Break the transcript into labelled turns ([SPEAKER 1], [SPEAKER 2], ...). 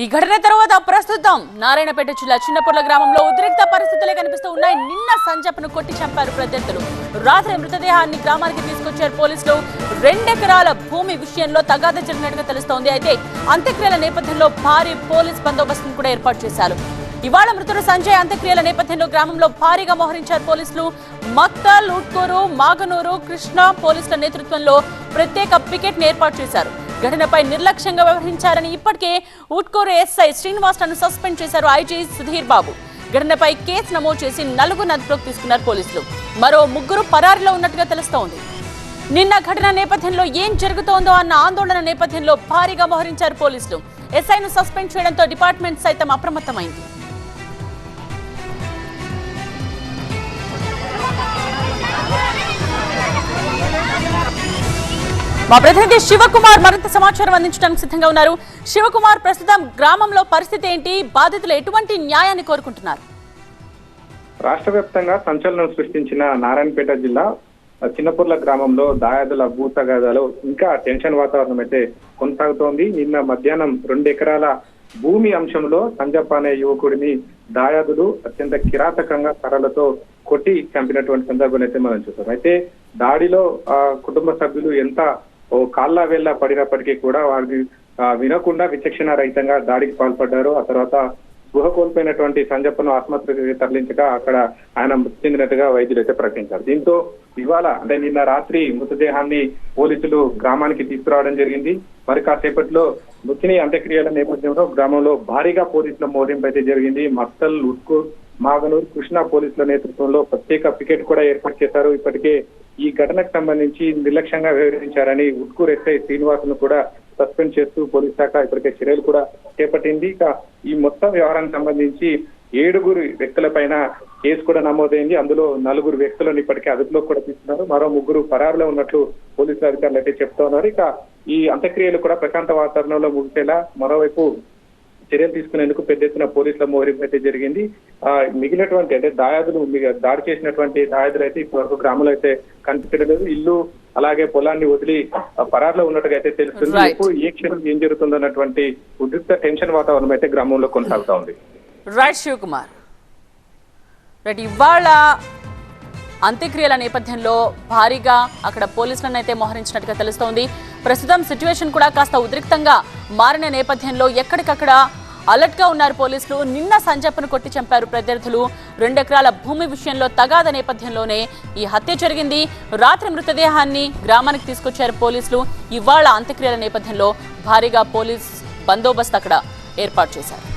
[SPEAKER 1] ఈ ఘటన తర్వాత ప్రస్తుతం నారాయణపేట జిల్లా చిన్నపొర్ల గ్రామంలో ఉద్రిక్త పరిస్థితులే కనిపిస్తూ ఉన్నాయి. నిన్న సంజప్ను కొట్టి చంపారు ప్రత్యర్థులు. రాత్రి మృతదేహాన్ని గ్రామానికి తీసుకొచ్చారు పోలీసులు. రెండెకరాల భూమి విషయంలో తగాద జరిగినట్టుగా తెలుస్తోంది. అయితే అంత్యక్రియల నేపథ్యంలో భారీ పోలీస్ బందోబస్తును కూడా ఏర్పాటు చేశారు. ఇవాళ మృతుడు సంజయ్ అంత్యక్రియల నేపథ్యంలో గ్రామంలో భారీగా మోహరించారు పోలీసులు. మక్తల్ ఉట్కూరు మాగనూరు కృష్ణ పోలీసుల నేతృత్వంలో ప్రత్యేక పికెట్ను ఏర్పాటు చేశారు. ఘటనపై నిర్లక్ష్యంగా వ్యవహరించారని ఇప్పటికే ఉట్కూరు ఎస్ఐ శ్రీనివాస్లను సస్పెండ్ చేశారు ఐజీ సుధీర్ బాబు. ఘటనపై కేసు నమోదు చేసి నలుగురు అదుపులోకి తీసుకున్నారు పోలీసులు. మరో ముగ్గురు పరారిలో ఉన్నట్టుగా తెలుస్తోంది. నిన్న ఘటన నేపథ్యంలో ఏం జరుగుతోందో అన్న ఆందోళన నేపథ్యంలో భారీగా మోహరించారు పోలీసులు. ఎస్ఐను సస్పెండ్ చేయడంతో డిపార్ట్మెంట్ సైతం అప్రమత్తమైంది. మా ప్రతినిధి శివకుమార్ మరింత సమాచారం అందించడానికి సిద్ధంగా ఉన్నారు. శివకుమార్ ప్రస్తుతం గ్రామంలో పరిస్థితి ఏంటి? బాధితులు ఎటువంటి న్యాయాన్ని కోరుకుంటున్నారు?
[SPEAKER 2] రాష్ట్ర వ్యాప్తంగా సంచలనం సృష్టించిన నారాయణపేట జిల్లా చిన్నపూర్ల గ్రామంలో దాయాదుల భూతగాదాలు ఇంకా టెన్షన్ వాతావరణం అయితే కొనసాగుతోంది. నిన్న మధ్యాహ్నం రెండు ఎకరాల భూమి అంశంలో సంజప్ప అనే యువకుడిని దాయాదులు అత్యంత కిరాతకంగా కర్రలతో కొట్టి చంపినటువంటి సందర్భాలు అయితే మనం చూసాం. అయితే దాడిలో ఆ కుటుంబ సభ్యులు ఎంత ఓ కాళ్ళ వేళ్ళ పడినప్పటికీ కూడా వారిని వినకుండా విచక్షణ రహితంగా దాడికి పాల్పడ్డారు. ఆ తర్వాత స్పృహ కోల్పోయినటువంటి సంజప్పను ఆసుపత్రికి తరలించగా అక్కడ ఆయన మృతి చెందినట్టుగా వైద్యులు అయితే ప్రకటించారు. దీంతో ఇవాళ అంటే నిన్న రాత్రి మృతదేహాన్ని పోలీసులు గ్రామానికి తీసుకురావడం జరిగింది. మరి కాసేపట్లో మృతిని అంత్యక్రియల నేపథ్యంలో గ్రామంలో భారీగా పోలీసుల మోహరింపు అయితే జరిగింది. మత్తల్ ఉట్కు మాగనూరు కృష్ణ పోలీసుల నేతృత్వంలో ప్రత్యేక పికెట్ కూడా ఏర్పాటు చేశారు. ఇప్పటికే ఈ ఘటనకు సంబంధించి నిర్లక్ష్యంగా వ్యవహరించారని ఉట్కూరు ఎస్ఐ శ్రీనివాసును కూడా సస్పెండ్ చేస్తూ పోలీస్ శాఖ ఇప్పటికే చర్యలు కూడా చేపట్టింది. ఇక ఈ మొత్తం వ్యవహారానికి సంబంధించి ఏడుగురు వ్యక్తులపైన కేసు కూడా నమోదైంది. అందులో నలుగురు వ్యక్తులను ఇప్పటికే అదుపులోకి కూడా తీసుకున్నారు. మరో ముగ్గురు పరారులో ఉన్నట్లు పోలీసు అధికారులు అయితే చెప్తా ఉన్నారు ఇక ఈ అంత్యక్రియలు కూడా ప్రశాంత వాతావరణంలో ముగిసేలా మరోవైపు చర్యలు తీసుకునేందుకు పెద్ద ఎత్తున పోలీసుల మోహరింపు అయితే జరిగింది. ఆ మిగిలినటువంటి అంటే దాయాదులు దాడి చేసినటువంటి దాయాదులు అయితే ఇప్పటివరకు గ్రామంలో అయితే కనిపించడం లేదు ఇల్లు అలాగే పొలాన్ని వదిలి పరారులో ఉన్నట్టుగా అయితే తెలుస్తుంది. ఏ క్షణం ఏం జరుగుతుందో అన్నటువంటి ఉద్రిక్త టెన్షన్ వాతావరణం అయితే గ్రామంలో కొనసాగుతా ఉంది.
[SPEAKER 1] రైట్ శివకుమార్ రైట్ ఇవాళ అంత్యక్రియల నేపథ్యంలో భారీగా అక్కడ పోలీసులను అయితే మోహరించినట్టుగా తెలుస్తోంది. ప్రస్తుతం సిచ్యువేషన్ కూడా కాస్త ఉద్రిక్తంగా మారిన నేపథ్యంలో ఎక్కడికక్కడ అలర్ట్గా ఉన్నారు పోలీసులు. నిన్న సంజప్పను కొట్టి చంపారు ప్రత్యర్థులు. రెండెకరాల భూమి విషయంలో తగాద నేపథ్యంలోనే ఈ హత్య జరిగింది. రాత్రి మృతదేహాన్ని గ్రామానికి తీసుకొచ్చారు పోలీసులు. ఇవాళ అంత్యక్రియల నేపథ్యంలో భారీగా పోలీస్ బందోబస్తు అక్కడ ఏర్పాటు చేశారు.